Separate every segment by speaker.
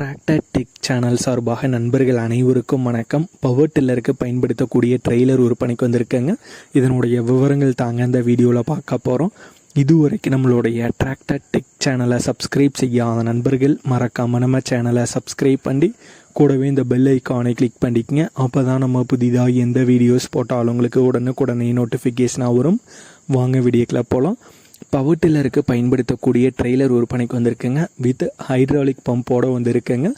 Speaker 1: Tractor tech channel சார்பாக நண்பர்கள் அனைவருக்கும் வணக்கம். பவர் டில்லருக்கு பயன்படுத்தக்கூடிய ட்ரெய்லர் விற்பனைக்கு வந்திருக்கேங்க. இதனுடைய விவரங்கள் தாங்க இந்த வீடியோவில் பார்க்க போகிறோம் இதுவரைக்கும் நம்மளுடைய டிராக்டர் டெக் சேனலை சப்ஸ்கிரைப் செய்யாத நண்பர்கள் மறக்காமல் நம்ம சேனலை சப்ஸ்கிரைப் பண்ணி கூடவே இந்த பெல் ஐக்கானை கிளிக் பண்ணிக்கங்க. அப்போ தான் நம்ம புதிதாக எந்த வீடியோஸ் போட்டாலும் உங்களுக்கு உடனுக்குடனே நோட்டிஃபிகேஷனாக வரும். வாங்க வீடியோக்கில் போகலாம் பவர் டில்லருக்கு பயன்படுத்தக்கூடிய ட்ரெய்லர் விற்பனைக்கு வந்திருக்குங்க. வித் ஹைட்ராலிக் பம்போடு வந்திருக்குங்க.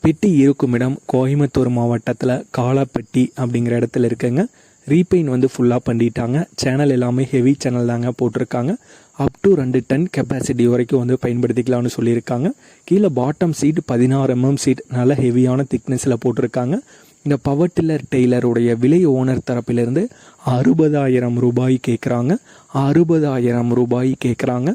Speaker 1: பெட்டி இருக்கும் இடம் கோயம்புத்தூர் மாவட்டத்தில் காலாப்பட்டி அப்படிங்கிற இடத்துல இருக்குங்க. ரீபெயின் வந்து ஃபுல்லாக பண்ணிட்டாங்க. சேனல் எல்லாமே ஹெவி சேனல் தாங்க போட்டிருக்காங்க. அப் டு ரெண்டு டன் கெப்பாசிட்டி வரைக்கும் வந்து பயன்படுத்திக்கலாம்னு சொல்லியிருக்காங்க. கீழே பாட்டம் சீட் பதினாறு mm எம்எம் சீட் நல்ல ஹெவியான திக்னஸில் போட்டிருக்காங்க. இந்த பவர் டில்லர் டெய்லருடைய விலை ஓனர் தரப்பிலிருந்து அறுபதாயிரம் ரூபாய் கேட்குறாங்க அறுபதாயிரம் ரூபாய் கேட்குறாங்க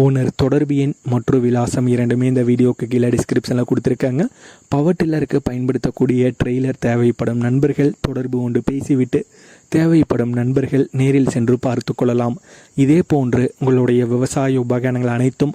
Speaker 1: ஓனர் தொடர்பு எண் மற்றும் விலாசம் இரண்டுமே இந்த வீடியோக்கு கீழே டிஸ்கிரிப்ஷனில் கொடுத்துருக்காங்க. பவர் டில்லருக்கு பயன்படுத்தக்கூடிய ட்ரெய்லர் தேவைப்படும் நண்பர்கள் தொடர்பு கொண்டு பேசிவிட்டு தேவைப்படும் நண்பர்கள் நேரில் சென்று பார்த்து கொள்ளலாம். இதே போன்று உங்களுடைய விவசாய உபகரணங்கள் அனைத்தும்